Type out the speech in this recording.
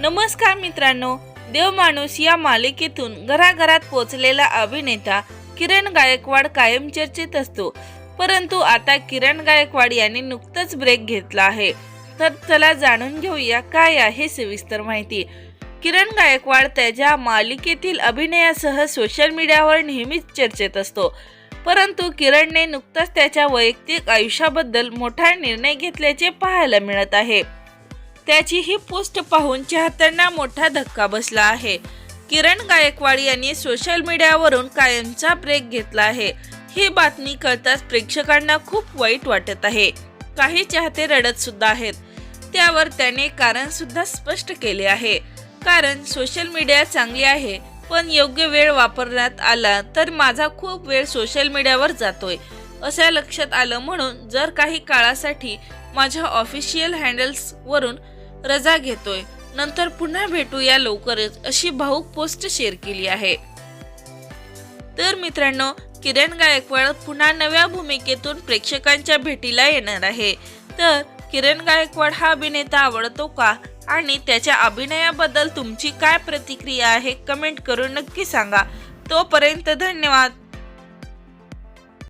नमस्कार मित्रांनो देव माणूस या मालिकेतून घराघरात पोचलेला अभिनेता किरण गायकवाड कायम चर्चेत असतो. परंतु आता किरण गायकवाड यांनी नुकतंच ब्रेक घेतला आहे. तर चला जाणून घेऊया काय आहे सविस्तर माहिती. किरण गायकवाड त्याच्या मालिकेतील अभिनयासह सोशल मीडियावर नेहमीच चर्चेत असतो. परंतु किरणने नुकताच त्याच्या वैयक्तिक आयुष्याबद्दल मोठा निर्णय घेतल्याचे पाहायला मिळत आहे. त्याची ही पोस्ट पाहून चाहत्यांना मोठा धक्का बसला आहे. किरण गायकवाड यांनी सोशल मीडियावरून कायमचा ब्रेक घेतला आहे. ही बातमी कळताच प्रेक्षकांना खूप वाईट वाटत आहे. काही चाहते रडत सुद्धा आहेत. त्यावर त्याने कारण सुद्धा स्पष्ट केले आहे. कारण सोशल मीडिया चांगली आहे पण योग्य वेळ वापरण्यात आला तर माझा खूप वेळ सोशल मीडियावर जातोय असं लक्षात आलं म्हणून जर काही काळासाठी माझ्या ऑफिशियल हँडल्स वरून रजा घेतोय. नंतर पुन्हा भेटूया लवकरच अशी भाऊक पोस्ट शेअर केली आहे. तर मित्रांनो किरण गायकवाड पुन्हा नव्या भूमिकेतून प्रेक्षकांच्या भेटीला येणार आहे. तर किरण गायकवाड हा अभिनेता आवडतो का? आणि त्याच्या अभिनयाबद्दल तुमची काय प्रतिक्रिया आहे? कमेंट करून नक्की सांगा. तोपर्यंत धन्यवाद.